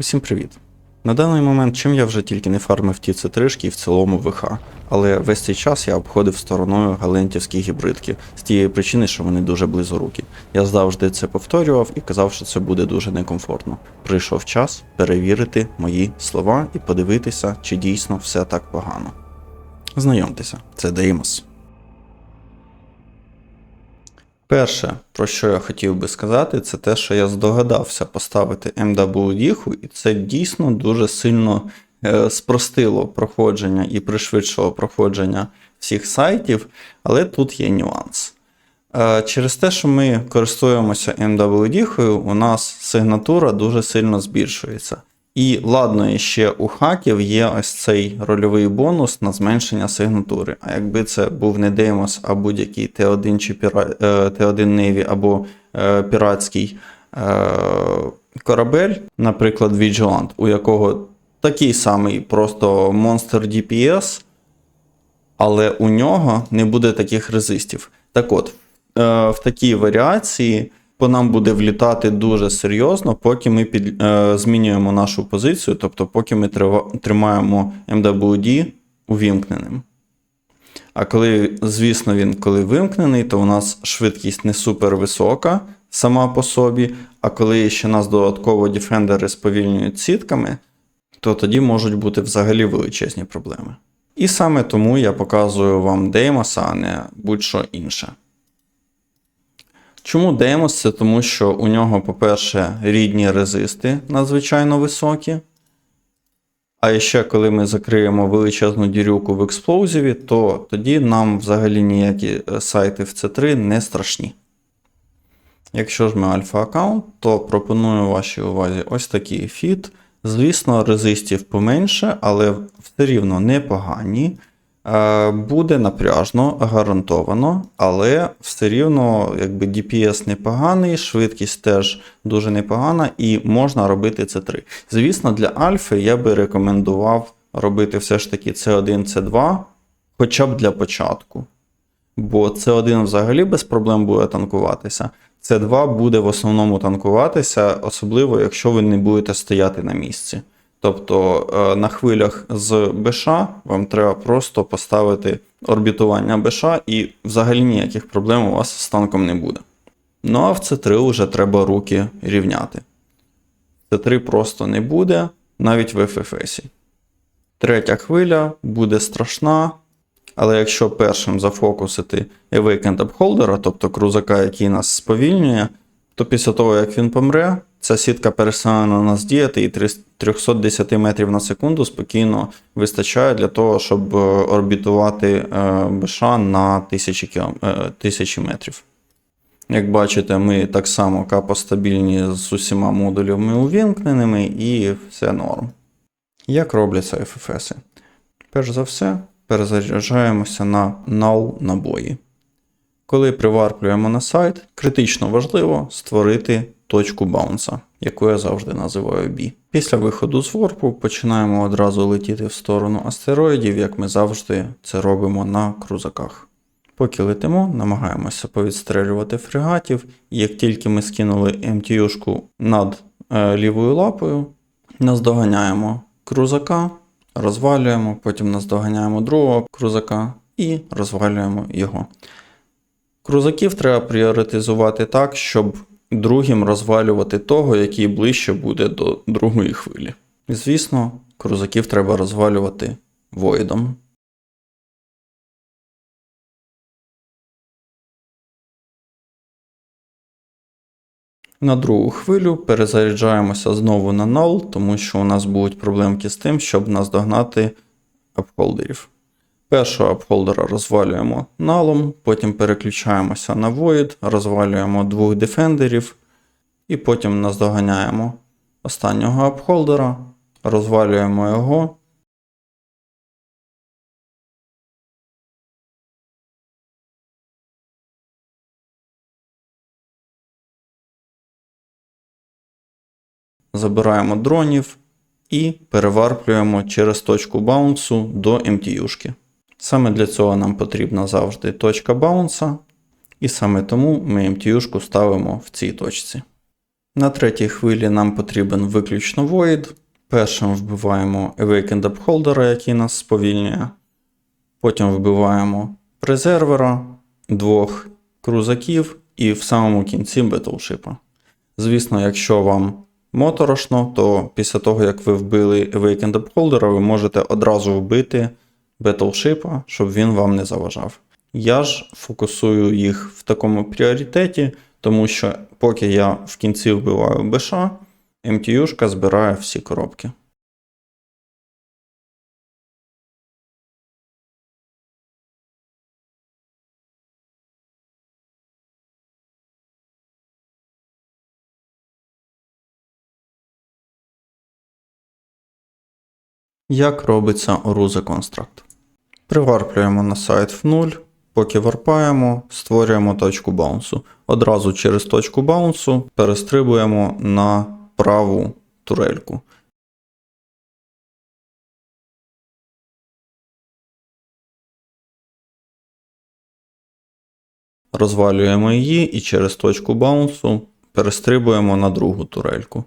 Усім привіт! На даний момент чим я вже тільки не фармив ті цитришки і в цілому ВХ, але весь цей час я обходив стороною галентівські гібридки з тієї причини, що вони дуже близорукі. Я завжди це повторював і казав, що це буде дуже некомфортно. Прийшов час перевірити мої слова і подивитися, чи дійсно все так погано. Знайомтеся, це Деймос. Перше, про що я хотів би сказати, це те, що я здогадався поставити MWD, і це дійсно дуже сильно е, спростило проходження і пришвидшило проходження всіх сайтів, але тут є нюанс. Е, Через те, що ми користуємося MWD, у нас сигнатура дуже сильно збільшується. І ладно, ще у хаків є ось цей рольовий бонус на зменшення сигнатури. А якби це був не Деймос, а будь-який Т1 чи е, Т1 Navy або е, піратський е, корабель, наприклад, Vigilant, у якого такий самий просто Monster DPS, але у нього не буде таких резистів. Так от, в такій варіації по нам буде влітати дуже серйозно, поки ми під, е, змінюємо нашу позицію, тобто поки ми тримаємо MWD увімкненим. А коли, звісно, він коли вимкнений, то у нас швидкість не супер висока сама по собі. А коли ще нас додатково дефендери сповільнюють сітками, то тоді можуть бути взагалі величезні проблеми. І саме тому я показую вам Деймоса, а не будь-що інше. Чому Деймос? Це тому, що у нього, по-перше, рідні резисти надзвичайно високі. А ще коли ми закриємо величезну дірюку в експлозиві, то тоді нам взагалі ніякі е, сайти в C3 не страшні. Якщо ж ми альфа аккаунт, то пропоную вашій увазі ось такий фіт. Звісно, резистів поменше, але все рівно непогані. Е, Буде напряжно, гарантовано, але все рівно якби DPS непоганий, швидкість теж дуже непогана, і можна робити це 3. Звісно, для альфи я би рекомендував робити все ж таки C1, C2, хоча б для початку. Бо C1 взагалі без проблем буде танкуватися. C2 буде в основному танкуватися, особливо якщо ви не будете стояти на місці. Тобто е, на хвилях з БШ вам треба просто поставити орбітування БШ і взагалі ніяких проблем у вас з танком не буде. Ну а в С3 вже треба руки рівняти. С3 просто не буде, навіть в ФФСі. Третя хвиля буде страшна, але якщо першим зафокусити Awakened Upholder, тобто крузака, який нас сповільнює, то після того, як він помре, ця сітка перестане на нас діяти, і 310 метрів на секунду спокійно вистачає для того, щоб е, орбітувати е, БШ на 1000 кілом... е, 1000 метрів. Як бачите, ми так само капостабільні з усіма модулями увімкненими і все норм. Як робляться FFS? Перш за все, перезаряджаємося на null набої. Коли приварплюємо на сайт, критично важливо створити точку баунса, яку я завжди називаю B. Після виходу з ворпу починаємо одразу летіти в сторону астероїдів, як ми завжди це робимо на крузаках. Поки летимо, намагаємося повідстрелювати фрегатів, і як тільки ми скинули МТЮшку над е, лівою лапою, наздоганяємо крузака, розвалюємо, потім наздоганяємо другого крузака і розвалюємо його. Крузаків треба пріоритизувати так, щоб другим розвалювати того, який ближче буде до другої хвилі. І, звісно, крузаків треба розвалювати воїдом. На другу хвилю перезаряджаємося знову на нол, тому що у нас будуть проблемки з тим, щоб наздогнати апхолдерів. Першого апхолдера розвалюємо налом, потім переключаємося на Void, розвалюємо двох дефендерів, і потім наздоганяємо останнього апхолдера, розвалюємо його. Забираємо дронів і переварплюємо через точку баунсу до MTU-шки. Саме для цього нам потрібна завжди точка баунса, і саме тому ми MTU-шку ставимо в цій точці. На третій хвилі нам потрібен виключно Void. Першим вбиваємо Awakened Upholder, який нас сповільнює. Потім вбиваємо презервера, двох крузаків і в самому кінці Battleship. Звісно, якщо вам моторошно, то після того, як ви вбили Awakened Upholder, ви можете одразу вбити Battleship, щоб він вам не заважав. Я ж фокусую їх в такому пріоритеті, тому що поки я в кінці вбиваю БШ, МТЮшка збирає всі коробки. Як робиться Oruza Construct? Приварплюємо на сайт в 0, поки варпаємо, створюємо точку баунсу. Одразу через точку баунсу перестрибуємо на праву турельку. Розвалюємо її і через точку баунсу перестрибуємо на другу турельку.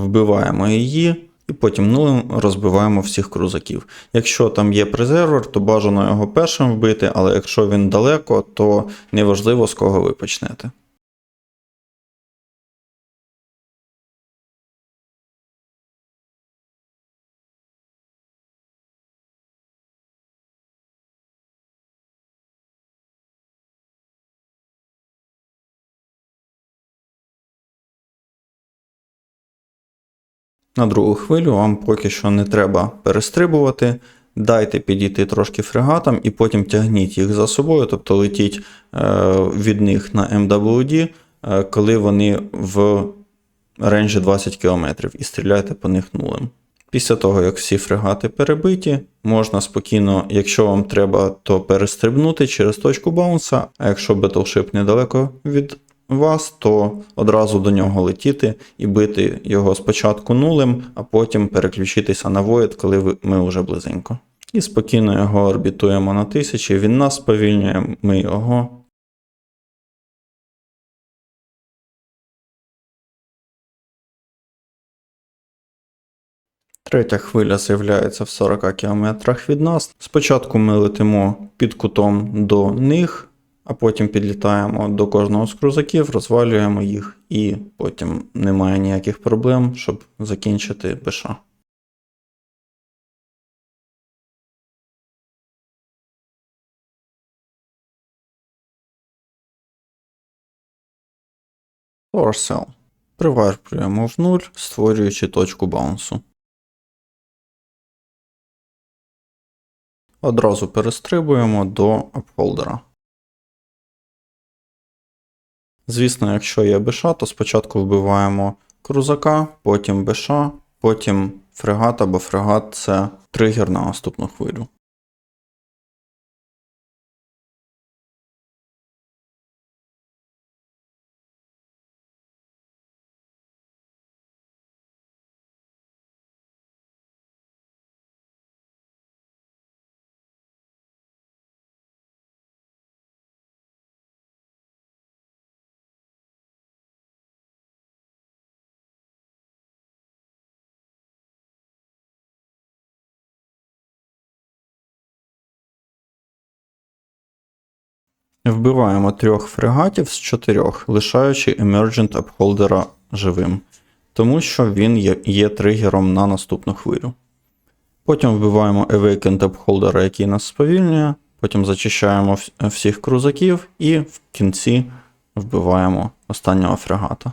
Вбиваємо її і потім нулем розбиваємо всіх крузаків. Якщо там є презервер, то бажано його першим вбити, але якщо він далеко, то неважливо з кого ви почнете. На другу хвилю вам поки що не треба перестрибувати. Дайте підійти трошки фрегатам і потім тягніть їх за собою, тобто летіть е, від них на MWD, е, коли вони в ренжі 20 км і стріляйте по них нулем. Після того, як всі фрегати перебиті, можна спокійно, якщо вам треба, то перестрибнути через точку баунса, а якщо Battleship недалеко від вас, то одразу до нього летіти і бити його спочатку нулем, а потім переключитися на Void, коли ми вже близенько. І спокійно його орбітуємо на тисячі, він нас сповільнює, ми його. Третя хвиля з'являється в 40 км від нас. Спочатку ми летимо під кутом до них, а потім підлітаємо до кожного з крузаків, розвалюємо їх, і потім немає ніяких проблем, щоб закінчити БШ. Cell. Приварплюємо в нуль, створюючи точку баунсу. Одразу перестрибуємо до апхолдера. Звісно, якщо є БШ, то спочатку вбиваємо крузака, потім БШ, потім фрегат або фрегат це тригер на наступну хвилю. Вбиваємо трьох фрегатів з чотирьох, лишаючи Emergent Upholder живим, тому що він є, тригером на наступну хвилю. Потім вбиваємо Awakened Upholder, який нас сповільнює, потім зачищаємо всіх крузаків і в кінці вбиваємо останнього фрегата.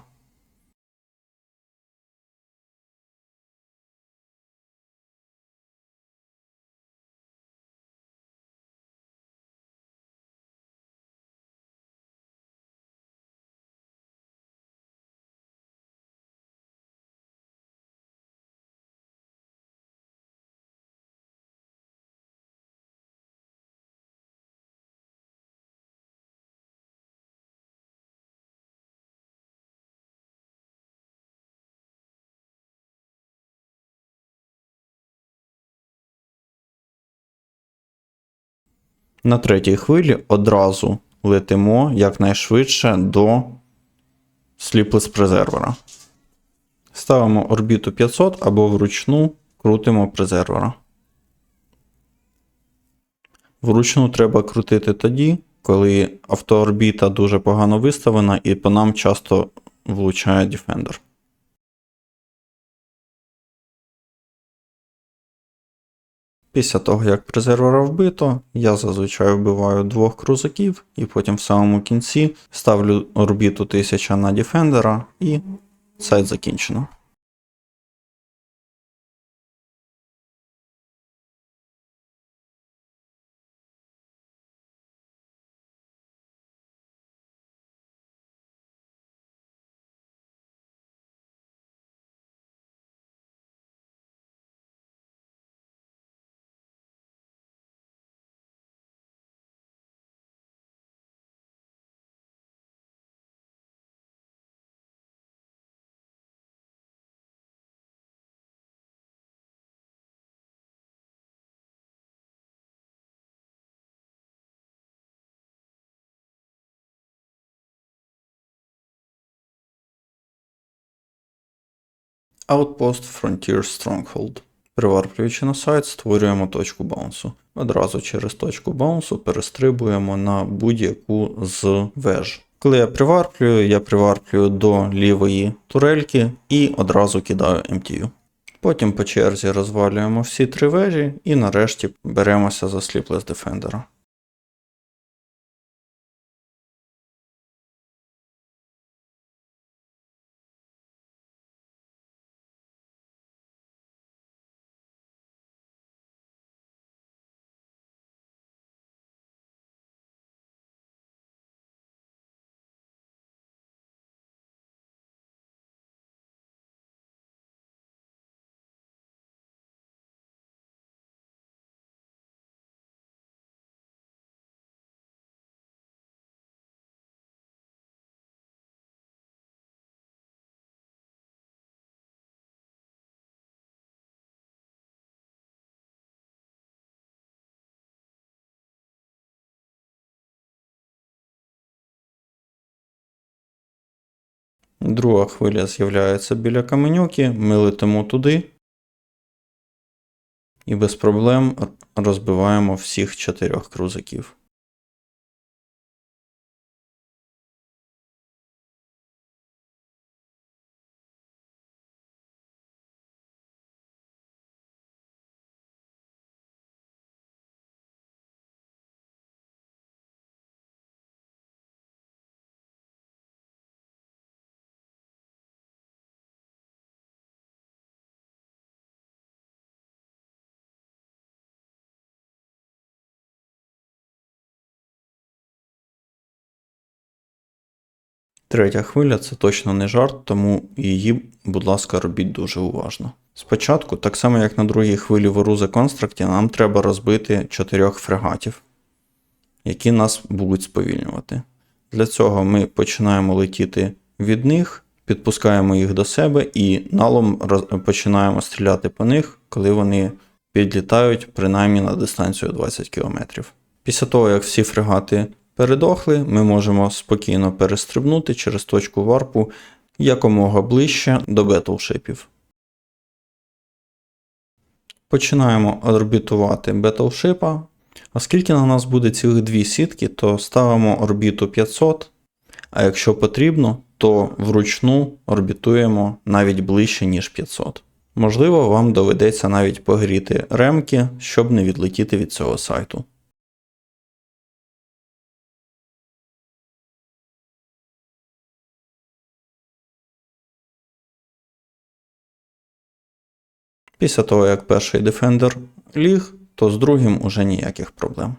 На третій хвилі одразу летимо якнайшвидше до сліплес презервера. Ставимо орбіту 500 або вручну крутимо презервера. Вручну треба крутити тоді, коли автоорбіта дуже погано виставлена і по нам часто влучає Defender. Після того, як призервера вбито, я зазвичай вбиваю двох крузаків і потім в самому кінці ставлю орбіту 1000 на Defender і сайт закінчено. Outpost Frontier Stronghold. Приварплюючи на сайт, створюємо точку баунсу. Одразу через точку баунсу перестрибуємо на будь-яку з веж. Коли я приварплюю, я приварплюю до лівої турельки і одразу кидаю MTU. Потім по черзі розвалюємо всі три вежі і нарешті беремося за Sleepless Defender. Друга хвиля з'являється біля каменюки, ми летимо туди і без проблем розбиваємо всіх чотирьох крузаків. Третя хвиля це точно не жарт, тому її, будь ласка, робіть дуже уважно. Спочатку, так само як на другій хвилі в Орузе Констракті, нам треба розбити чотирьох фрегатів, які нас будуть сповільнювати. Для цього ми починаємо летіти від них, підпускаємо їх до себе і налом роз- починаємо стріляти по них, коли вони підлітають принаймні на дистанцію 20 км. Після того, як всі фрегати передохли, ми можемо спокійно перестрибнути через точку варпу якомога ближче до бетлшипів. Починаємо орбітувати бетлшипа. Оскільки на нас буде цілих дві сітки, то ставимо орбіту 500, а якщо потрібно, то вручну орбітуємо навіть ближче, ніж 500. Можливо, вам доведеться навіть погріти ремки, щоб не відлетіти від цього сайту. Після того, як перший Defender ліг, то з другим уже ніяких проблем.